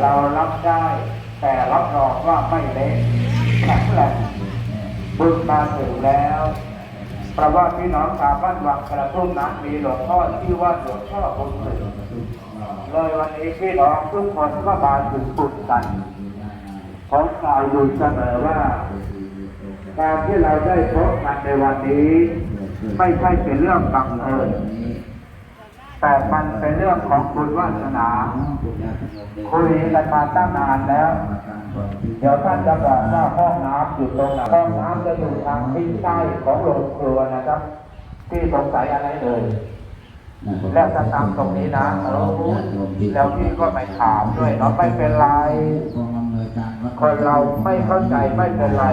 เรารับได้ แต่รับรองว่าไม่เละแข็งแรงบุญมาถึงแล้วเพราะว่าพี่น้องชาวบ้านวังกระทุ่มนั้นมีหลวงพ่อที่ว่าหลวงพ่อบุญถึงเลยวันนี้พี่น้องทุกคนก็มาถึงบุญกันผมกล่าวอยู่เสมอว่าการที่เราได้พบกันในวันนี้ ไม่ใช่เป็นเรื่องบังเอิญ แต่มันเป็นเรื่องของบุญวาสนา คุยกันมาตั้งนานแล้ว เดี๋ยวท่านจะบอกว่าห้องน้ำอยู่ตรงไหนห้องน้ำจะอยู่ทางทิศใต้ของโรงครัวนะครับ ที่สงสัยอะไรเอ่ยแล้วจะทำตรงนี้นะเออแล้วพี่ก็ไม่ถามด้วยเนาะไม่เป็นไร คนเราไม่เข้าใจไม่เป็นไร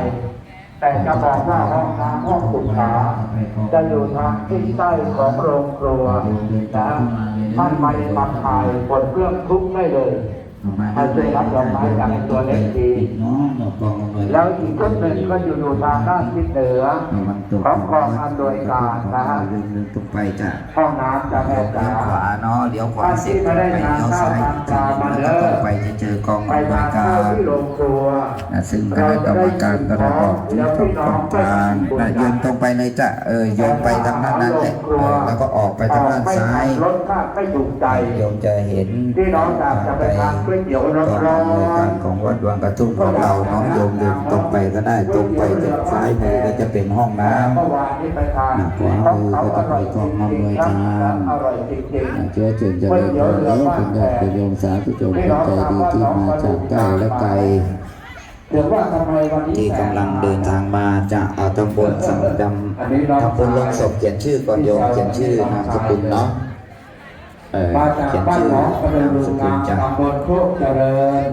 แต่จะบอกว่าห้องน้ำห้องสุขาจะอยู่ทางทิศใต้ของโรงครัวนะท่านไม่มาถ่ายบนเครื่องทุกได้เลย ท่านจะรับดอกไม้จากตัวเล็กดีแล้วอีกชุดหนึ่งก็อยู่อยู่ทางด้านทิศเหนือของกองอำนวยการนะฮะเดินเดินตรงไปจะห้องน้ำจะแม่เลี้จ๋ายวขวาเนาะเลี้ยวขวาเสร็จไปเลี้ยวซ้ายจากนั้นแล้วก็ตรงไปจะเจอกองไปอำนวทายนกาข้าวรที่โรงครัวนะซึ่งคณะกรรมการก็ได้ออกที่ตรงต้องการนะโยนตรงไปเลยจ้ะเออโยนไปทางด้านนั้นแหละเออแล้วก็ออกไปทางด้านซ้ายรถข้ามไม่ถูกใจโยมจะเห็นพี่น้องอยากจะไปทานก๋วยเตี๋ยวกองร้อำนวยการนของวัดวังกระทุ่มของเราเนาะโยมเดินตรงไปก็ได้ตรงไปจากซ้ายมือก็จะเป็นห้องน้ำเมื่อวานนี้ไปทานหนักกว่ามือก็จะไปกองอำนวยการอร่อยจริงๆเชื้อเชิญเจริญพรนี้คุณญาติโยมสาธุชนคนใจดีที่มาจากใกล้และไกลที่กำลังเดินทางมาจะเอาตำบลสังดำทำบุญลงศพเขียนชื่อก่อนโยมเขียนชื่อนามสกุลเนาะ มาจากเขียนบ้านชื่อหนองกระเดินนามลุสงกุนาลมจ้ะตำบลโคกเจริญ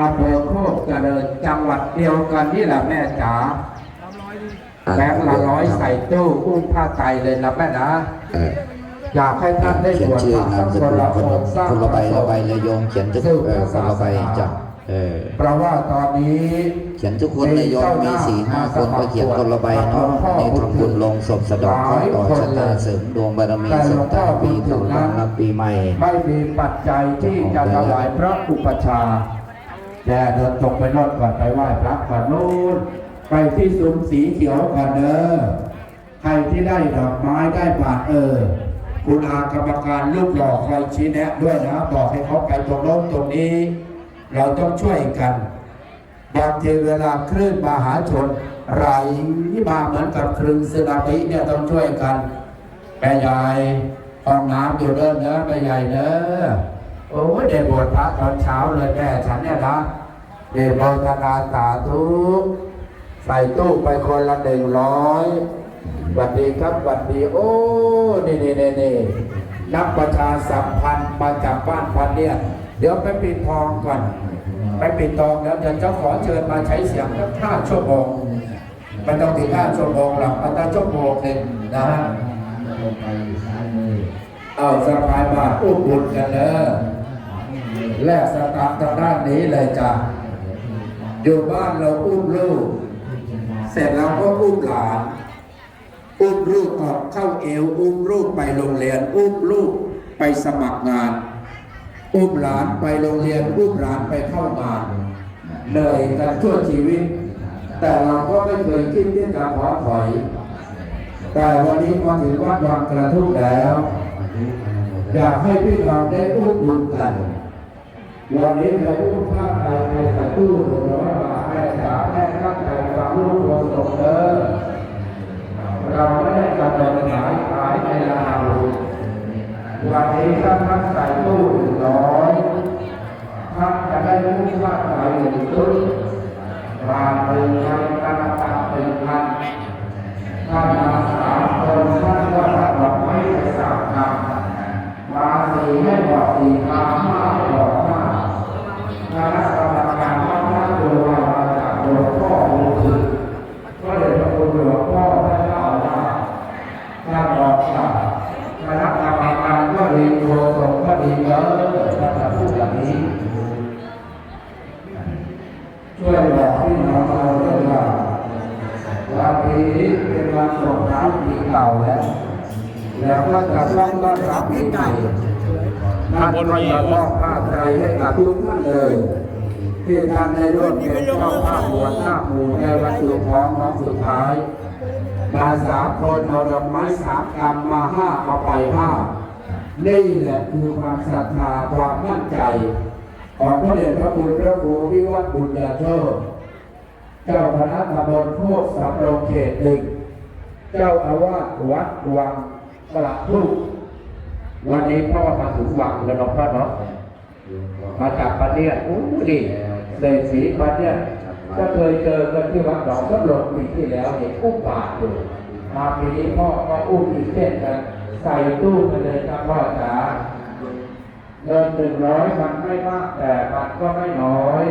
อำเภอโคกเจริญจังหวัดเดียวกันนี่แหละแม่จ๋าแบงค์ละร้อยใส่ตู้อุ้มผ้าไตรเลยนะแม่นะเอออยากให้ท่านได้เขียบนวชชื่อพระนามสคนกุลละคนอละงค์สร้างคนละใบละใบเลยโยมเขียนทุกเออคนละใบจ้ะ เออ เพราะว่าตอนนี้เขียนทุกคนเลยโยมมีสี่ห้าคนก็เขียนคนละใบเนาะนี่ทำบุญลงศพสะเดอกเคราะห์ต่อชะตาเสริมดวงบารมีสงท้ายปีเก่าต้อนรับปีใหม่ ไม่มีปัจจัยที่จะถวายพระอุปชฌาย์แต่เดินตรงไปโนอนก่อนไปไหว้พระก่อนนู้นไปที่ซุ้มสีเขียวก่อนเด้อใครที่ได้ดอกไม้ได้บาทเออคุณอากรรมการลูกหล่อคอยชี้แนะด้วยนะ บอกให้เขาไปตรงโน้นตรงนี้ เราต้องช่วยกันบางทีเวลาคลื่นมหาชนไหลมาเหมือนกับคลื่นสึนามิเนี่ยต้องช่วยกันแม่ใหญ่ห้องน้ำอยู่เด้อเนอะแม่ใหญ่เนอะโอ้ยได้บวชพระตอนเช้าเลยแม่ฉันเนี่ยนะเดโมทนาสาธุใส่ตู้ไปคนละหนึ่งร้อยสวัสดีครับสวัสดีโอ้นี่นี่นี่นี่นักประชาสัมพันธ์มาจากบ้านพันเนี่ย เดี๋ยวไปปิดทองก่อน ไปปิดทองแล้วเดี๋ยวเจ้าขอเชิญมาใช้เสียงสักห้าชั่วโมงไม่ต้องถึงห้าชั่วโมงหรอกเอาแต่ชั่วโมงหนึ่งนะฮะเอาสะพายบาทอุ้มบุญกันเด้อแลกสตางค์ทางด้านนี้เลยจ้ะอยู่บ้านเราอุ้มลูก เสร็จแล้วก็อุ้มหลานอุ้มลูกออกเข้าเอว อุ้มลูกไปโรงเรียน อุ้มลูกไปสมัครงาน อุ้มหลานไปโรงเรียนอุ้มหลานไปเข้างานเหนื่อยกันชั่วชีวิต แต่เราก็ไม่เคยคิดที่จะขอถอย แต่วันนี้มาถึงวัดวังกระทุ่มแล้ว อยากให้พี่น้องได้อุ้มบุญกันวันนี้เราอุ้มพระไตรในกระตู้หร้อยบาแม่จ๋าแม่ตั้งใจฟังลูกโวสกเด้อเราไม่ได้กำลังขายขายในราคาถู วันนี้ถ้าพักใส่ตู้หนึ่งร้อยพักจะได้ผู้ว่าขายหนึ่งชุดบาหนึ่งพันกระตักหนึ่งพันท่านมาสามคนท่านก็ตัดดอกไม้ไปสามคำมาสี่ให้บอกสี่คำ ช่วยบอกพี่น้องเราด้วยว่าวันนี้เป็นวันส่งท้ายปีเก่าแล้ว แล้วก็จะต้องต้อนรับปีใหม่ท่านก็จะมอบผ้าไตรให้กับทุกท่านเลยที่ท่านได้ร่วมเป็นเจ้าภาพบวชหน้าหมู่ในวันสุดท้องน้องสุดท้ายมาสามคนเอาดอกไม้สามกำมาห้าเอาไปห้านี่แหละคือความศรัทธาความมั่นใจ ของพระเดชพระคุณพระครูวิวัฒน์บุญญาโชตเจ้าคณะตำบลโคกสำโรงเขตหนึ่ง เจ้าอาวาสวัดวังประทุกวันนี้พ่อมาถึงวังแล้วเนาะพ่อเนาะมาจากประเทศอู้ดิเศรษฐีประเทศก็เคยเจอกันที่วัดหนองก็หลงปีที่แล้วเห็นอุ้มบาทอยู่มาปีนี้พ่อก็อุ้มอีกเช่นกันใส่ตู้ไปเลยครับพ่อจ๋า เงินหนึ่งร้อยมันไม่มากแต่มันก็ไม่น้อย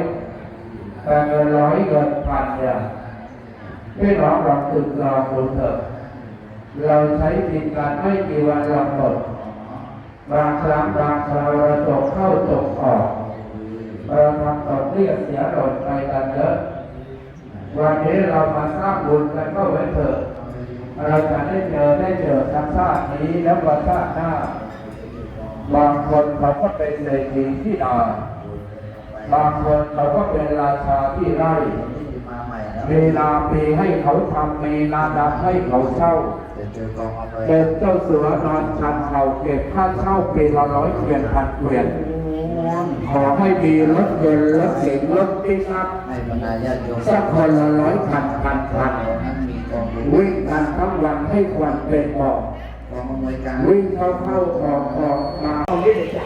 แต่เงินร้อยเงินพันเนี่ยพี่น้องลองตึกลองดูเถอะเราใช้กินกันไม่กี่วันเราหมดบางครั้งบางคราวเราตกเข้าตกออกเราทำตกเรียกเสียหล่นไปกันเยอะวันนี้เรามาสร้างบุญกันก็ไว้เถอะเราจะได้เจอได้เจอทั้งชาตินี้แล้ววันชาติหน้าบาง คนเขาก็เป็นเศรษฐีที่ดาบางคนเขาก็เป็นราชาที่ไร่มาใหม่แล้วเวลาปีให้เขาทำมีนาดำให้เขาเช่าเดี๋ยวเจอกองเอาไปเป็นเจ้าเสือนอนชันเขาเก็บค่าเช่าปีละร้อยเกวียนพันเกวียนขอให้มีรถยนต์รถเก๋งรถปิกอัพให้บรรดาญาติโยมสักคนละร้อยพันพันพันมีกองวิ่งกันทั้งวันให้ควันเป็นหมอก วยการวิ่งเข้าเข้าออกออกมาเอาที่ไหนจ้ะ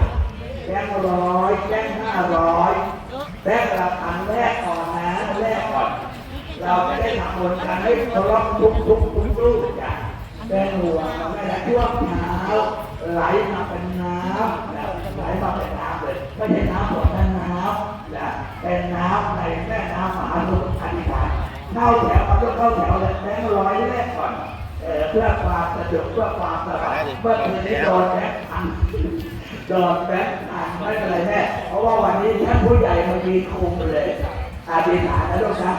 แบงค์ร้อยแบงค์ห้าร้อยแบงค์ละพันแรกก่อนนะแรกก่อน เราจะได้ทำบุญกันให้ทะเลาะทุกทุกทุกลูกจ้ะแบงค์หัวไม่ได้ช่วงเช้าไหลมาเป็นน้ำไหลมาเป็นน้ำเลยไม่ใช่น้ำฝนนะน้ำนะเป็นน้ำในแม่น้ำมหาสมุทรอธิษฐานเข้าแถวเอาเข้าแถวเลยแบงค์ร้อยแรกก่อน เพื่อความสะดวกเพื่อความสบายเมื่อคืนนี้โดนแบงค์พันจอดแบงค์อ่านไม่เป็นไรแม่เพราะว่าวันนี้ท่านผู้ใหญ่มันมีคุมเลยอธิษฐานนะลูกนะ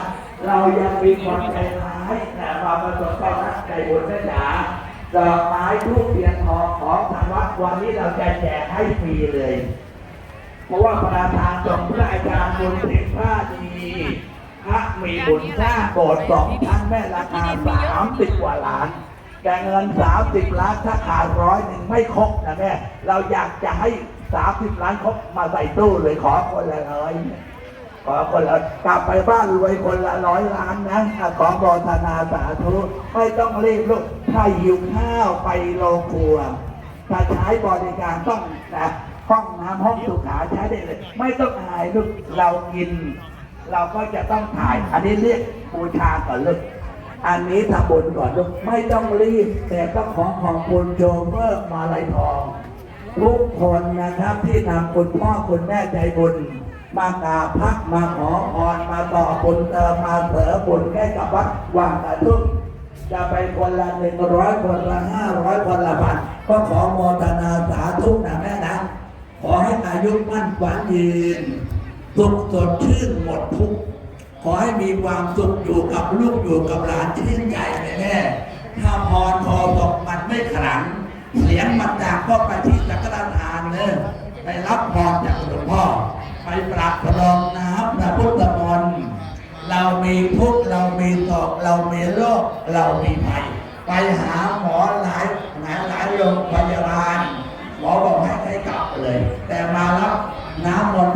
เรายังมีความใจร้ายแต่มาประสบความรักใจบุญแม่จ๋าดอกไม้ทูบเทียนทองของทางวัดวันนี้เราจะแจกให้ฟรีเลย เพราะว่าประธานส่งพระอาจารย์บุญถึงพระดี พระมีบุญสร้างโบสถ์สองชั้นแม่ราคาสามสิบกว่าล้าน แต่เงินสามสิบล้านถ้าขาดร้อยหนึ่งไม่ครบนะแม่ เราอยากจะให้สามสิบล้านครบมาใส่ตู้เลยขอคนละร้อยขอคนละกลับไปบ้านรวยคนละร้อยล้านนะขอโมทนาสาธุไม่ต้องรีบลูกถ้าหิวข้าวไปโรงครัวถ้าใช้บริการต้องนะห้องน้ำห้องสุขาใช้ได้เลย ไม่ต้องอายลูกเรากิน เราก็จะต้องถ่าย อันนี้เรียกบูชาก่อนลูกอันนี้ทำบุญก่อนลูกไม่ต้องรีบ แต่ต้องขอขอบคุณโชเฟอร์มาลัยทองทุกคนนะครับที่นำคุณพ่อคุณแม่ใจบุญ มากราพักมาขอพรมาต่อบุญเติมมาเสริมบุญให้กับวัดวังกระทุ่มจะไปคนละหนึ่งร้อยคนละห้าร้อยคนละพันก็ขอโมทนาสาธุนะแม่นะ ขอให้อายุมั่นขวัญยืน สุขสดชื่นหมดทุกข์ขอให้มีความสุขอยู่กับลูกอยู่กับหลานชื่นใจแน่ๆถ้าพรคอตกมันไม่ขลัง เสียงมันดังก็ไปที่สักการะทานเนอะไปรับพรจากหลวงพ่อ ไปปราบพรองน้ำพระพุทธมนต์เรามีทุกข์เรามีโศกเรามีโรคเรามีภัย ไปหาหมอหลายหลายหลายโรงพยาบาลหมอบอกให้ให้กลับเลย แต่มารับน้ำมนต์